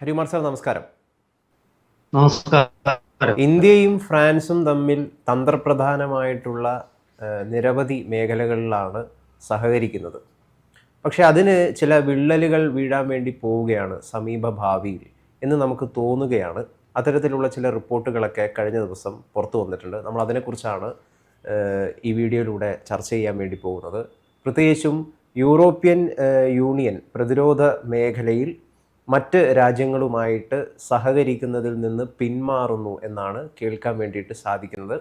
Harikumar sir നമസ്കാരം. നമസ്കാരം. ഇന്ത്യയും ഫ്രാൻസും തമ്മിൽ തന്ത്രപ്രധാനമായിട്ടുള്ള നിരവധി മേഖലകളിലാണ് സഹകരിക്കുന്നത്. പക്ഷെ അതിന് ചില വിള്ളലുകൾ വീഴാൻ വേണ്ടി പോവുകയാണ് സമീപ ഭാവിയിൽ എന്ന് നമുക്ക് തോന്നുകയാണ്. അത്തരത്തിലുള്ള ചില റിപ്പോർട്ടുകളൊക്കെ കഴിഞ്ഞ ദിവസം പുറത്തു വന്നിട്ടുണ്ട്. നമ്മൾ അതിനെക്കുറിച്ചാണ് ഈ വീഡിയോയിലൂടെ ചർച്ച ചെയ്യാൻ വേണ്ടി പോകുന്നത്. പ്രത്യേകിച്ചും യൂറോപ്യൻ യൂണിയൻ പ്രതിരോധ മേഖലയിൽ മറ്റ് രാജ്യങ്ങളുമായിട്ട് സഹകരിക്കുന്നതിൽ നിന്ന് പിന്മാറുന്നു എന്നാണ് കേൾക്കാൻ വേണ്ടിയിട്ട് സാധിക്കുന്നത്.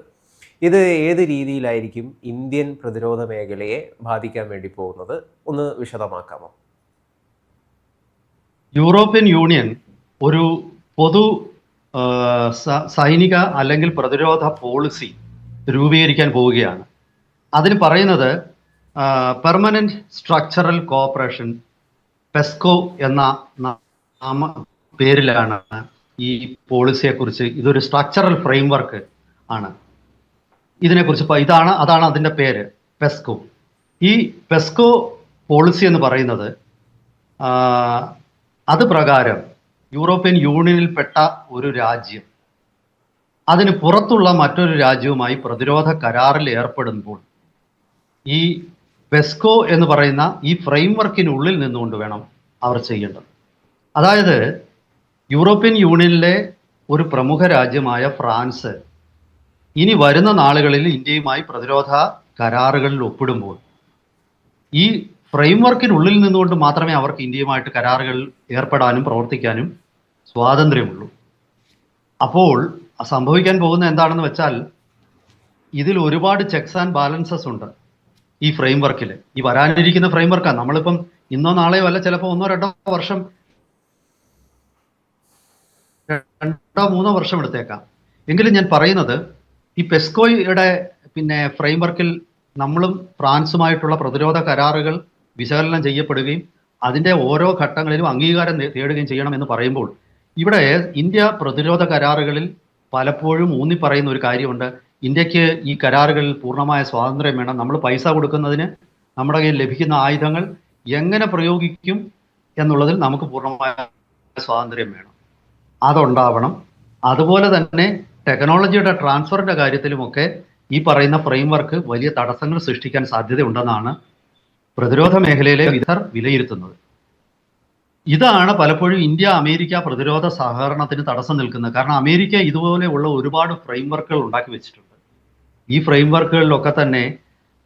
ഇത് ഏത് രീതിയിലായിരിക്കും ഇന്ത്യൻ പ്രതിരോധ മേഖലയെ ബാധിക്കാൻ വേണ്ടി പോകുന്നത്? ഒന്ന് വിശദമാക്കാമോ? യൂറോപ്യൻ യൂണിയൻ ഒരു പൊതു സൈനിക അല്ലെങ്കിൽ പ്രതിരോധ പോളിസി രൂപീകരിക്കാൻ പോവുകയാണ്. അതിന് പറയുന്നത് പെർമനന്റ് സ്ട്രക്ചറൽ കോഓപ്പറേഷൻ പെസ്കോ എന്ന നാമ പേരിലാണ് ഈ പോളിസിയെ കുറിച്ച് ഇതൊരു സ്ട്രക്ചറൽ ഫ്രെയിംവർക്ക് ആണ്. ഇതിനെക്കുറിച്ച് കുറിച്ച് ഇതാണ് അതാണ് അതിന്റെ പേര് പെസ്കോ ഈ പെസ്കോ പോളിസി എന്ന് പറയുന്നത് അത് പ്രകാരം യൂറോപ്യൻ യൂണിയനിൽപ്പെട്ട ഒരു രാജ്യം അതിന് പുറത്തുള്ള മറ്റൊരു രാജ്യവുമായി പ്രതിരോധ കരാറിൽ ഏർപ്പെടുമ്പോൾ ഈ പെസ്കോ എന്ന് പറയുന്ന ഈ ഫ്രെയിംവർക്കിനുള്ളിൽ നിന്നുകൊണ്ട് വേണം അവർ ചെയ്യേണ്ടത്. അതായത് യൂറോപ്യൻ യൂണിയനിലെ ഒരു പ്രമുഖ രാജ്യമായ ഫ്രാൻസ് ഇനി വരുന്ന നാളുകളിൽ ഇന്ത്യയുമായി പ്രതിരോധ കരാറുകളിൽ ഒപ്പിടുമ്പോൾ ഈ ഫ്രെയിംവർക്കിനുള്ളിൽ നിന്നുകൊണ്ട് മാത്രമേ അവർക്ക് ഇന്ത്യയുമായിട്ട് കരാറുകൾ ഏർപ്പെടാനും പ്രവർത്തിക്കാനും സ്വാതന്ത്ര്യമുള്ളൂ. അപ്പോൾ സംഭവിക്കാൻ പോകുന്ന എന്താണെന്ന് വെച്ചാൽ ഇതിൽ ഒരുപാട് ചെക്സ് ആൻഡ് ബാലൻസസ് ഉണ്ട് ഈ ഫ്രെയിംവർക്കിൽ ഈ വരാനിരിക്കുന്ന ഫ്രെയിംവർക്കാണ്. നമ്മളിപ്പം ഇന്നോ നാളെയോ അല്ല ചിലപ്പോൾ ഒന്നോ രണ്ടോ വർഷം രണ്ടോ മൂന്നോ വർഷം എടുത്തേക്കാം. എങ്കിലും ഞാൻ പറയുന്നത് ഈ പെസ്കോയുടെ പിന്നെ ഫ്രെയിംവർക്കിൽ നമ്മളും ഫ്രാൻസുമായിട്ടുള്ള പ്രതിരോധ കരാറുകൾ വിശകലനം ചെയ്യപ്പെടുകയും അതിന്റെ ഓരോ ഘട്ടങ്ങളിലും അംഗീകാരം തേടുകയും ചെയ്യണം എന്ന് പറയുമ്പോൾ ഇവിടെ ഇന്ത്യ പ്രതിരോധ കരാറുകളിൽ പലപ്പോഴും ഊന്നി പറയുന്ന ഒരു കാര്യമുണ്ട്. ഇന്ത്യയ്ക്ക് ഈ കരാറുകളിൽ പൂർണമായ സ്വാതന്ത്ര്യം വേണം. നമ്മൾ പൈസ കൊടുക്കുന്നതിന് നമ്മുടെ കയ്യിൽ ലഭിക്കുന്ന ആയുധങ്ങൾ എങ്ങനെ പ്രയോഗിക്കും എന്നുള്ളതിൽ നമുക്ക് പൂർണമായ സ്വാതന്ത്ര്യം വേണം. അതുണ്ടാവണം. അതുപോലെ തന്നെ ടെക്നോളജിയുടെ ട്രാൻസ്ഫറിന്റെ കാര്യത്തിലുമൊക്കെ ഈ പറയുന്ന ഫ്രെയിംവർക്ക് വലിയ തടസ്സങ്ങൾ സൃഷ്ടിക്കാൻ സാധ്യതയുണ്ടെന്നാണ് പ്രതിരോധ മേഖലയിലെ വിദഗ്ധർ വിലയിരുത്തുന്നത്. ഇതാണ് പലപ്പോഴും ഇന്ത്യ അമേരിക്ക പ്രതിരോധ സഹകരണത്തിന് തടസ്സം നിൽക്കുന്നത്. കാരണം അമേരിക്ക ഇതുപോലെയുള്ള ഒരുപാട് ഫ്രെയിംവർക്കുകൾ ഉണ്ടാക്കി വെച്ചിട്ടുണ്ട്. ഈ ഫ്രെയിംവർക്കുകളിലൊക്കെ തന്നെ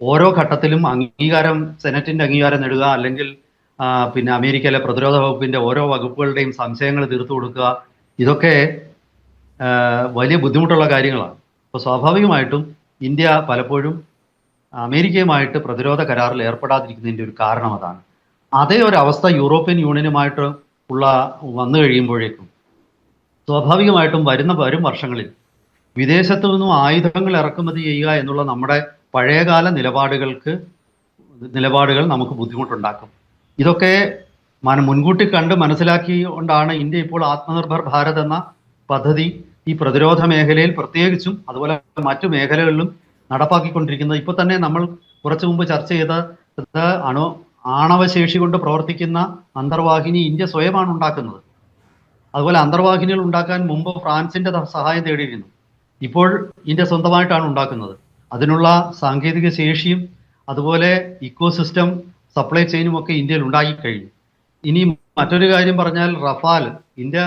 ഓരോ ഘട്ടത്തിലും അംഗീകാരം സെനറ്റിന്റെ അംഗീകാരം നേടുക അല്ലെങ്കിൽ പിന്നെ അമേരിക്കയിലെ പ്രതിരോധ വകുപ്പിന്റെ ഓരോ വകുപ്പുകളുടെയും സംശയങ്ങൾ തീർത്തു കൊടുക്കുക ഇതൊക്കെ വലിയ ബുദ്ധിമുട്ടുള്ള കാര്യങ്ങളാണ്. അപ്പോൾ സ്വാഭാവികമായിട്ടും ഇന്ത്യ പലപ്പോഴും അമേരിക്കയുമായിട്ട് പ്രതിരോധ കരാറിൽ ഏർപ്പെടാതിരിക്കുന്നതിന്റെ ഒരു കാരണം അതാണ്. അതേ ഒരു അവസ്ഥ യൂറോപ്യൻ യൂണിയനുമായിട്ട് ഉള്ള വന്നു കഴിയുമ്പോഴേക്കും സ്വാഭാവികമായിട്ടും വരുന്ന വരും വർഷങ്ങളിൽ വിദേശത്തു നിന്നും ആയുധങ്ങൾ ഇറക്കുമതി ചെയ്യുക എന്നുള്ള നമ്മുടെ പഴയകാല നിലപാടുകൾക്ക് നിലപാടുകൾ നമുക്ക് ബുദ്ധിമുട്ടുണ്ടാക്കും. ഇതൊക്കെ മുൻകൂട്ടി കണ്ട് മനസ്സിലാക്കിക്കൊണ്ടാണ് ഇന്ത്യ ഇപ്പോൾ ആത്മനിർഭർ ഭാരത് എന്ന പദ്ധതി ഈ പ്രതിരോധ മേഖലയിൽ പ്രത്യേകിച്ചും അതുപോലെ മറ്റു മേഖലകളിലും നടപ്പാക്കിക്കൊണ്ടിരിക്കുന്നത്. ഇപ്പൊ തന്നെ നമ്മൾ കുറച്ചു മുമ്പ് ചർച്ച ചെയ്ത അണു ആണവശേഷി കൊണ്ട് പ്രവർത്തിക്കുന്ന അന്തർവാഹിനി ഇന്ത്യ സ്വയമാണ് ഉണ്ടാക്കുന്നത്. അതുപോലെ അന്തർവാഹിനികൾ ഉണ്ടാക്കാൻ മുമ്പ് ഫ്രാൻസിന്റെ സഹായം തേടിയിരുന്നു. ഇപ്പോൾ ഇന്ത്യ സ്വന്തമായിട്ടാണ് ഉണ്ടാക്കുന്നത്. അതിനുള്ള സാങ്കേതിക ശേഷിയും അതുപോലെ ഇക്കോ സിസ്റ്റം സപ്ലൈ ചെയിനും ഒക്കെ ഇന്ത്യയിൽ ഉണ്ടാക്കി കഴിഞ്ഞു. ഇനി മറ്റൊരു കാര്യം പറഞ്ഞാൽ റഫാൽ ഇന്ത്യ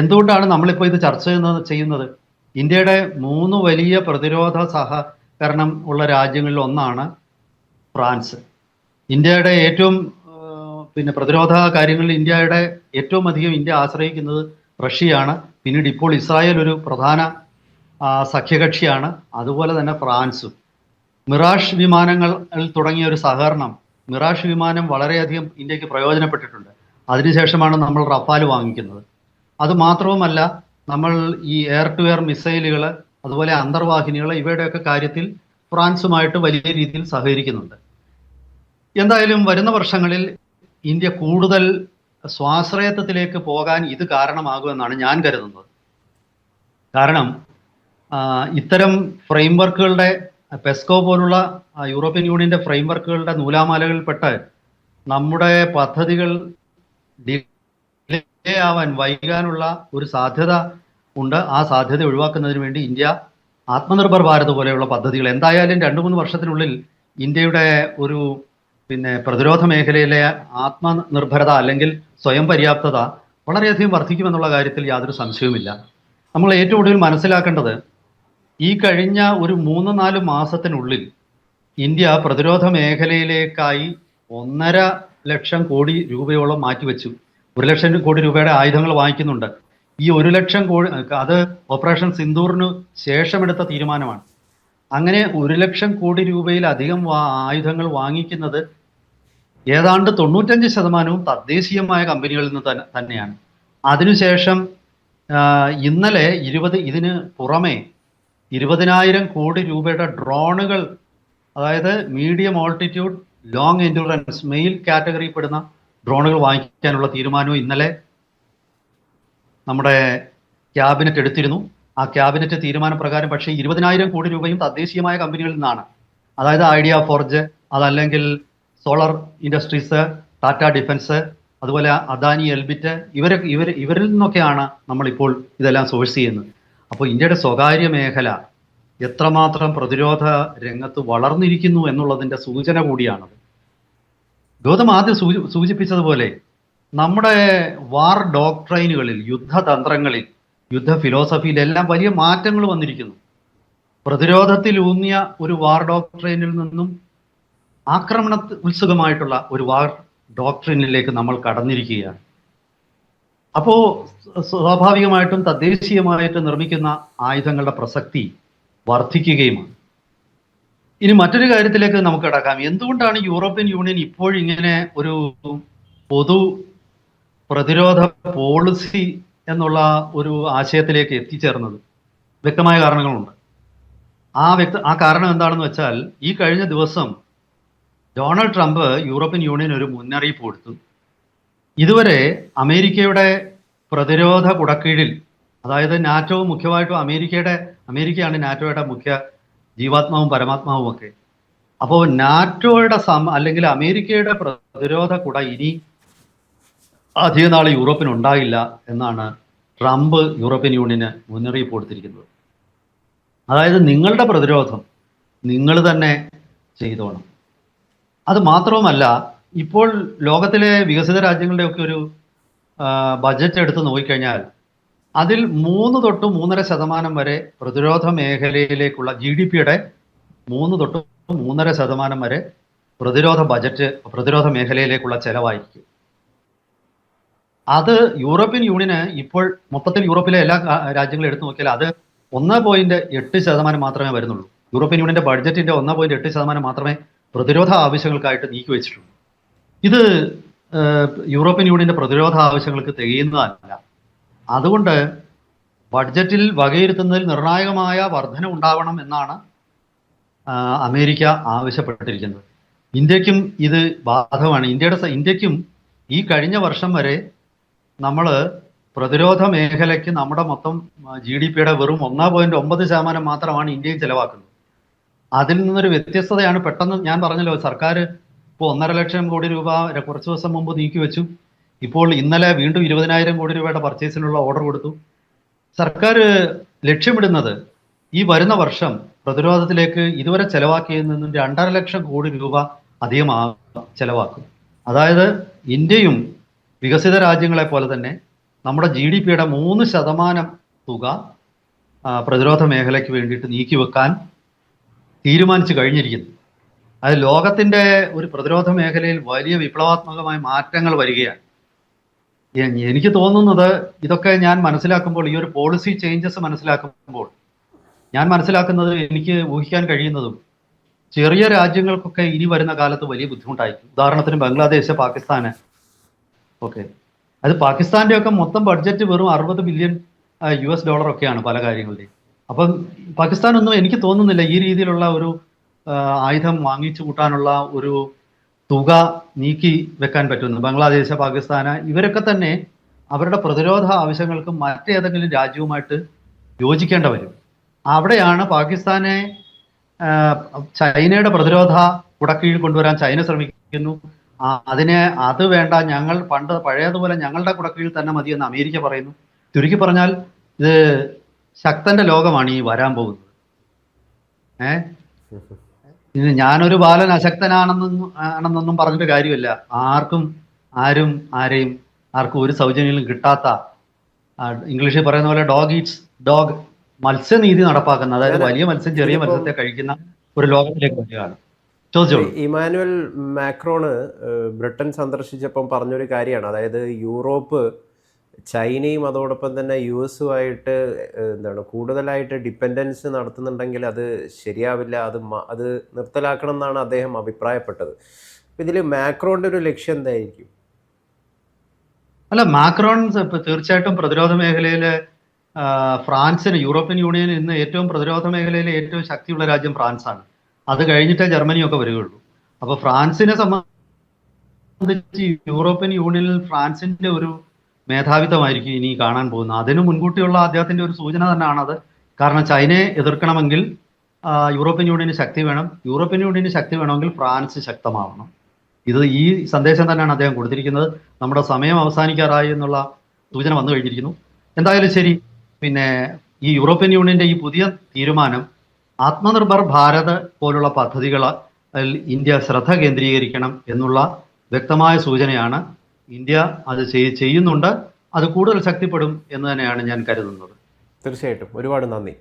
എന്തുകൊണ്ടാണ് നമ്മളിപ്പോൾ ഇത് ചർച്ച ചെയ്യുന്നത് ചെയ്യുന്നത്? ഇന്ത്യയുടെ മൂന്ന് വലിയ പ്രതിരോധ സഹകരണം ഉള്ള രാജ്യങ്ങളിൽ ഒന്നാണ് ഫ്രാൻസ്. ഇന്ത്യയുടെ ഏറ്റവും പിന്നെ പ്രതിരോധ കാര്യങ്ങളിൽ ഇന്ത്യയുടെ ഏറ്റവും അധികം ഇന്ത്യ ആശ്രയിക്കുന്നത് റഷ്യയാണ്. പിന്നീട് ഇപ്പോൾ ഇസ്രായേൽ ഒരു പ്രധാന സഖ്യകക്ഷിയാണ്. അതുപോലെ തന്നെ ഫ്രാൻസും. മിറാഷ് വിമാനങ്ങൾ തുടങ്ങിയ ഒരു സഹകരണം മിറാഷ് വിമാനം വളരെയധികം ഇന്ത്യയ്ക്ക് പ്രയോജനപ്പെട്ടിട്ടുണ്ട്. അതിനുശേഷമാണ് നമ്മൾ റഫാൽ വാങ്ങിക്കുന്നത്. അത് മാത്രവുമല്ല നമ്മൾ ഈ എയർ ടു എയർ മിസൈലുകൾ അതുപോലെ അന്തർവാഹിനികൾ ഇവയുടെയൊക്കെ കാര്യത്തിൽ ഫ്രാൻസുമായിട്ട് വലിയ രീതിയിൽ സഹകരിക്കുന്നുണ്ട്. എന്തായാലും വരുന്ന വർഷങ്ങളിൽ ഇന്ത്യ കൂടുതൽ സ്വാശ്രയത്വത്തിലേക്ക് പോകാൻ ഇത് കാരണമാകുമെന്നാണ് ഞാൻ കരുതുന്നത്. കാരണം ഇത്തരം ഫ്രെയിംവർക്കുകളുടെ പെസ്കോ പോലുള്ള യൂറോപ്യൻ യൂണിയന്റെ ഫ്രെയിംവർക്കുകളുടെ നൂലാമാലകളിൽപ്പെട്ട് നമ്മുടെ പദ്ധതികൾ ഡിലേ ആവാൻ വൈകാനുള്ള ഒരു സാധ്യത ഉണ്ട്. ആ സാധ്യത ഒഴിവാക്കുന്നതിന് വേണ്ടി ഇന്ത്യ ആത്മനിർഭർ ഭാരത് പോലെയുള്ള പദ്ധതികൾ എന്തായാലും രണ്ടു മൂന്ന് വർഷത്തിനുള്ളിൽ ഇന്ത്യയുടെ ഒരു പിന്നെ പ്രതിരോധ മേഖലയിലെ ആത്മനിർഭരത അല്ലെങ്കിൽ സ്വയം പര്യാപ്തത വളരെയധികം വർദ്ധിക്കുമെന്നുള്ള കാര്യത്തിൽ യാതൊരു സംശയവുമില്ല. നമ്മൾ ഏറ്റവും കൂടുതൽ മനസ്സിലാക്കേണ്ടത് ഈ കഴിഞ്ഞ ഒരു മൂന്ന് നാല് മാസത്തിനുള്ളിൽ ഇന്ത്യ പ്രതിരോധ മേഖലയിലേക്കായി ഒന്നര ലക്ഷം കോടി രൂപയോളം മാറ്റിവെച്ചു. ഒരു ലക്ഷം കോടി രൂപയുടെ ആയുധങ്ങൾ വാങ്ങിക്കുന്നുണ്ട്. ഈ ഒരു ലക്ഷം കോടി അത് ഓപ്പറേഷൻ സിന്ദൂറിന് ശേഷമെടുത്ത തീരുമാനമാണ്. അങ്ങനെ ഒരു ലക്ഷം കോടി രൂപയിലധികം ആയുധങ്ങൾ വാങ്ങിക്കുന്നത് ഏതാണ്ട് തൊണ്ണൂറ്റഞ്ച് ശതമാനവും തദ്ദേശീയമായ കമ്പനികളിൽ നിന്ന് തന്നെ തന്നെയാണ്. അതിനുശേഷം ഇന്നലെ ഇരുപത് ഇതിന് പുറമെ ഇരുപതിനായിരം കോടി രൂപയുടെ ഡ്രോണുകൾ അതായത് medium altitude long endurance male കാറ്റഗറിയിൽ പെടുന്ന ഡ്രോണുകൾ വാങ്ങിക്കാനുള്ള തീരുമാനവും ഇന്നലെ നമ്മുടെ ക്യാബിനറ്റ് എടുത്തിരുന്നു. ആ ക്യാബിനറ്റ് തീരുമാനപ്രകാരം പക്ഷേ ഇരുപതിനായിരം കോടി രൂപയും തദ്ദേശീയമായ കമ്പനികളിൽ നിന്നാണ്. അതായത് ഐഡിയ ഫോർജ് അതല്ലെങ്കിൽ സോളാർ ഇൻഡസ്ട്രീസ് ടാറ്റ ഡിഫൻസ് അതുപോലെ അദാനി എൽബിറ്റ് ഇവരെ ഇവർ ഇവരിൽ നിന്നൊക്കെയാണ് നമ്മളിപ്പോൾ ഇതെല്ലാം സോഴ്സ് ചെയ്യുന്നത്. അപ്പോൾ ഇന്ത്യയുടെ സ്വകാര്യ മേഖല എത്രമാത്രം പ്രതിരോധ രംഗത്ത് വളർന്നിരിക്കുന്നു എന്നുള്ളതിന്റെ സൂചന കൂടിയാണത് ഗൗതം ആദ്യം സൂചി- സൂചിപ്പിച്ചതുപോലെ നമ്മുടെ വാർ ഡോക്ട്രൈനുകളിൽ യുദ്ധതന്ത്രങ്ങളിൽ യുദ്ധ ഫിലോസഫിയിലെല്ലാം വലിയ മാറ്റങ്ങൾ വന്നിരിക്കുന്നു. പ്രതിരോധത്തിൽ ഊന്നിയ ഒരു വാർ ഡോക്ട്രൈനിൽ നിന്നും ആക്രമണ ഉത്സുകമായിട്ടുള്ള ഒരു വാർ ഡോക്ട്രിനിലേക്ക് നമ്മൾ കടന്നിരിക്കുകയാണ്. അപ്പോ സ്വാഭാവികമായിട്ടും തദ്ദേശീയമായിട്ട് നിർമ്മിക്കുന്ന ആയുധങ്ങളുടെ പ്രസക്തി വർദ്ധിക്കുകയുമാണ്. ഇനി മറ്റൊരു കാര്യത്തിലേക്ക് നമുക്ക് കിടക്കാം. എന്തുകൊണ്ടാണ് യൂറോപ്യൻ യൂണിയൻ ഇപ്പോഴിങ്ങനെ ഒരു പൊതു പ്രതിരോധ പോളിസി എന്നുള്ള ഒരു ആശയത്തിലേക്ക് എത്തിച്ചേർന്നത്? വ്യക്തമായ കാരണങ്ങളുണ്ട്. ആ വ്യക്ത ആ കാരണം എന്താണെന്ന് വെച്ചാൽ ഈ കഴിഞ്ഞ ദിവസം ഡൊണാൾഡ് ട്രംപ് യൂറോപ്യൻ യൂണിയൻ ഒരു മുന്നറിയിപ്പ് കൊടുത്തു. ഇതുവരെ അമേരിക്കയുടെ പ്രതിരോധ കുടക്കീഴിൽ അതായത് നാറ്റോ മുഖ്യമായിട്ടും അമേരിക്കയുടെ അമേരിക്കയാണ് നാറ്റോയുടെ മുഖ്യ ജീവാത്മാവും പരമാത്മാവും ഒക്കെ. അപ്പോൾ നാറ്റോയുടെ സം അല്ലെങ്കിൽ അമേരിക്കയുടെ പ്രതിരോധ കുട ഇനി അധിക നാൾ യൂറോപ്പിന് ഉണ്ടാകില്ല എന്നാണ് ട്രംപ് യൂറോപ്യൻ യൂണിയന് മുന്നറിയിപ്പ് കൊടുത്തിരിക്കുന്നത്. അതായത് നിങ്ങളുടെ പ്രതിരോധം നിങ്ങൾ തന്നെ ചെയ്തോണം. അത് മാത്രവുമല്ല ഇപ്പോൾ ലോകത്തിലെ വികസിത രാജ്യങ്ങളുടെയൊക്കെ ഒരു ബജറ്റ് എടുത്ത് നോക്കിക്കഴിഞ്ഞാൽ അതിൽ മൂന്ന് തൊട്ട് മൂന്നര ശതമാനം വരെ പ്രതിരോധ മേഖലയിലേക്കുള്ള ജി ഡി പിയുടെ മൂന്ന് തൊട്ട് മൂന്നര ശതമാനം വരെ പ്രതിരോധ ബജറ്റ് പ്രതിരോധ മേഖലയിലേക്കുള്ള ചെലവായിരിക്കും. അത് യൂറോപ്യൻ യൂണിയന് ഇപ്പോൾ മൊത്തത്തിൽ യൂറോപ്പിലെ എല്ലാ രാജ്യങ്ങളും എടുത്തു നോക്കിയാൽ അത് ഒന്ന് പോയിന്റ് എട്ട് ശതമാനം മാത്രമേ വരുന്നുള്ളൂ. യൂറോപ്യൻ യൂണിയന്റെ ബഡ്ജറ്റിന്റെ ഒന്ന് പോയിന്റ് എട്ട് ശതമാനം മാത്രമേ പ്രതിരോധ ആവശ്യങ്ങൾക്കായിട്ട് നീക്കി വെച്ചിട്ടുള്ളൂ. ഇത് യൂറോപ്യൻ യൂണിയന്റെ പ്രതിരോധ ആവശ്യങ്ങൾക്ക് തികയുന്നതല്ല. അതുകൊണ്ട് ബഡ്ജറ്റിൽ വകയിരുത്തുന്നതിൽ നിർണായകമായ വർധന ഉണ്ടാവണം എന്നാണ് അമേരിക്ക ആവശ്യപ്പെട്ടിരിക്കുന്നത്. ഇന്ത്യക്കും ഇത് ബാധകമാണ്. ഇന്ത്യയുടെ ഇന്ത്യക്കും ഈ കഴിഞ്ഞ വർഷം വരെ നമ്മൾ പ്രതിരോധ മേഖലയ്ക്ക് നമ്മുടെ മൊത്തം ജി ഡി പിയുടെ വെറും ഒന്നാം പോയിന്റ് ഒമ്പത് ശതമാനം മാത്രമാണ് ഇന്ത്യയും ചിലവാക്കുന്നത്. അതിൽ നിന്നൊരു വ്യത്യസ്തതയാണ് പെട്ടെന്ന് ഞാൻ പറഞ്ഞല്ലോ സർക്കാർ ഇപ്പോൾ ഒന്നര ലക്ഷം കോടി രൂപ കുറച്ച് ദിവസം മുമ്പ് നീക്കി വെച്ചു. ഇപ്പോൾ ഇന്നലെ വീണ്ടും ഇരുപതിനായിരം കോടി രൂപയുടെ പർച്ചേസിനുള്ള ഓർഡർ കൊടുത്തു. സർക്കാർ ലക്ഷ്യമിടുന്നത് ഈ വരുന്ന വർഷം പ്രതിരോധത്തിലേക്ക് ഇതുവരെ ചെലവാക്കിയതിൽ നിന്നും രണ്ടര ലക്ഷം കോടി രൂപ അധികമാ ചെലവാക്കും. അതായത് ഇന്ത്യയും വികസിത രാജ്യങ്ങളെ പോലെ തന്നെ നമ്മുടെ ജി ഡി പിയുടെ മൂന്ന് ശതമാനം തുക പ്രതിരോധ മേഖലയ്ക്ക് വേണ്ടിയിട്ട് നീക്കി വെക്കാൻ തീരുമാനിച്ചു കഴിഞ്ഞിരിക്കുന്നു. അത് ലോകത്തിന്റെ ഒരു പ്രതിരോധ മേഖലയിൽ വലിയ വിപ്ലവാത്മകമായ മാറ്റങ്ങൾ വരികയാണ്. എനിക്ക് തോന്നുന്നത് ഇതൊക്കെ ഞാൻ മനസ്സിലാക്കുമ്പോൾ ഈ ഒരു പോളിസി ചേഞ്ചസ് മനസ്സിലാക്കുമ്പോൾ ഞാൻ മനസ്സിലാക്കുന്നത് എനിക്ക് ഊഹിക്കാൻ കഴിയുന്നതും ചെറിയ രാജ്യങ്ങൾക്കൊക്കെ ഇനി വരുന്ന കാലത്ത് വലിയ ബുദ്ധിമുട്ടായിരിക്കും. ഉദാഹരണത്തിന് ബംഗ്ലാദേശ് പാകിസ്ഥാന്. ഓക്കെ. അത് പാകിസ്ഥാന്റെ ഒക്കെ മൊത്തം ബഡ്ജറ്റ് വെറും അറുപത് ബില്യൺ യു എസ് ഡോളർ ഒക്കെയാണ് പല കാര്യങ്ങളുടെയും. അപ്പം പാകിസ്ഥാനൊന്നും എനിക്ക് തോന്നുന്നില്ല ഈ രീതിയിലുള്ള ഒരു ആയുധം വാങ്ങിച്ചു കൂട്ടാനുള്ള ഒരു തുക നീക്കി വെക്കാൻ പറ്റുന്നു. ബംഗ്ലാദേശ് പാകിസ്ഥാന് ഇവരൊക്കെ തന്നെ അവരുടെ പ്രതിരോധ ആവശ്യങ്ങൾക്ക് മറ്റേതെങ്കിലും രാജ്യവുമായിട്ട് യോജിക്കേണ്ട വരും. അവിടെയാണ് പാകിസ്ഥാനെ ചൈനയുടെ പ്രതിരോധ കുടക്കീഴിൽ കൊണ്ടുവരാൻ ചൈന ശ്രമിക്കുന്നു. അതിനെ അത് വേണ്ട ഞങ്ങൾ പണ്ട് പഴയതുപോലെ ഞങ്ങളുടെ കുടക്കീഴിൽ തന്നെ മതിയെന്ന് അമേരിക്ക പറയുന്നു. ചുരുക്കി പറഞ്ഞാൽ ഇത് ശക്തന്റെ ലോകമാണ് ഈ വരാൻ പോകുന്നത്. ഏ? ഞാനൊരു ബാലൻ അശക്തനാണെന്നൊന്നും ആണെന്നൊന്നും പറഞ്ഞിട്ട് കാര്യമില്ല. ആർക്കും ആരും ആരെയും ആർക്കും ഒരു സൗജന്യങ്ങളും കിട്ടാത്ത ഇംഗ്ലീഷിൽ പറയുന്ന പോലെ ഡോഗ് ഈറ്റ്സ് ഡോഗ് മത്സ്യനീതി നടപ്പാക്കുന്ന അതായത് വലിയ മത്സ്യം ചെറിയ മത്സ്യത്തെ കഴിക്കുന്ന ഒരു ലോകത്തിലേക്ക് വരികയാണ്. ഇമാനുവൽ മാക്രോണ് ബ്രിട്ടൻ സന്ദർശിച്ചപ്പം പറഞ്ഞൊരു കാര്യമാണ്. അതായത് യൂറോപ്പ് ചൈനയും അതോടൊപ്പം തന്നെ യു എസുമായിട്ട് എന്താണ് കൂടുതലായിട്ട് ഡിപ്പെൻഡൻസ് നടത്തുന്നുണ്ടെങ്കിൽ അത് ശരിയാവില്ല അത് അത് നിർത്തലാക്കണം എന്നാണ് അദ്ദേഹം അഭിപ്രായപ്പെട്ടത്. ഇതിൽ മാക്രോന്റെ ഒരു ലക്ഷ്യം എന്തായിരിക്കും? അല്ല മാക്രോൺ തീർച്ചയായിട്ടും പ്രതിരോധ മേഖലയിൽ ഫ്രാൻസിന് യൂറോപ്യൻ യൂണിയൻ ഇന്ന് ഏറ്റവും പ്രതിരോധ മേഖലയിലെ ഏറ്റവും ശക്തിയുള്ള രാജ്യം ഫ്രാൻസാണ്. അത് കഴിഞ്ഞിട്ടേ ജർമ്മനിയൊക്കെ വരികയുള്ളൂ. അപ്പോൾ ഫ്രാൻസിനെ സംബന്ധിച്ച് യൂറോപ്യൻ യൂണിയനിൽ ഫ്രാൻസിന്റെ ഒരു മേധാവിത്വമായിരിക്കും ഇനി കാണാൻ പോകുന്നത്. അതിന് മുൻകൂട്ടിയുള്ള അദ്ദേഹത്തിന്റെ ഒരു സൂചന തന്നെയാണത് കാരണം ചൈനയെ എതിർക്കണമെങ്കിൽ യൂറോപ്യൻ യൂണിയന് ശക്തി വേണം. യൂറോപ്യൻ യൂണിയന് ശക്തി വേണമെങ്കിൽ ഫ്രാൻസ് ശക്തമാവണം. ഇത് ഈ സന്ദേശം തന്നെയാണ് അദ്ദേഹം കൊടുത്തിരിക്കുന്നത്. നമ്മുടെ സമയം അവസാനിക്കാറായി എന്നുള്ള സൂചന വന്നു കഴിഞ്ഞിരിക്കുന്നു. എന്തായാലും ശരി പിന്നെ ഈ യൂറോപ്യൻ യൂണിയന്റെ ഈ പുതിയ തീരുമാനം ആത്മനിർഭർ ഭാരത് പോലുള്ള പദ്ധതികൾ ഇന്ത്യ ശ്രദ്ധ കേന്ദ്രീകരിക്കണം എന്നുള്ള വ്യക്തമായ സൂചനയാണ് ഇന്ത്യ അത് ചെയ്- ചെയ്യുന്നുണ്ട്. അത് കൂടുതൽ ശക്തിപ്പെടും എന്ന് തന്നെയാണ് ഞാൻ കരുതുന്നത്. തീർച്ചയായിട്ടും. ഒരുപാട് നന്ദി.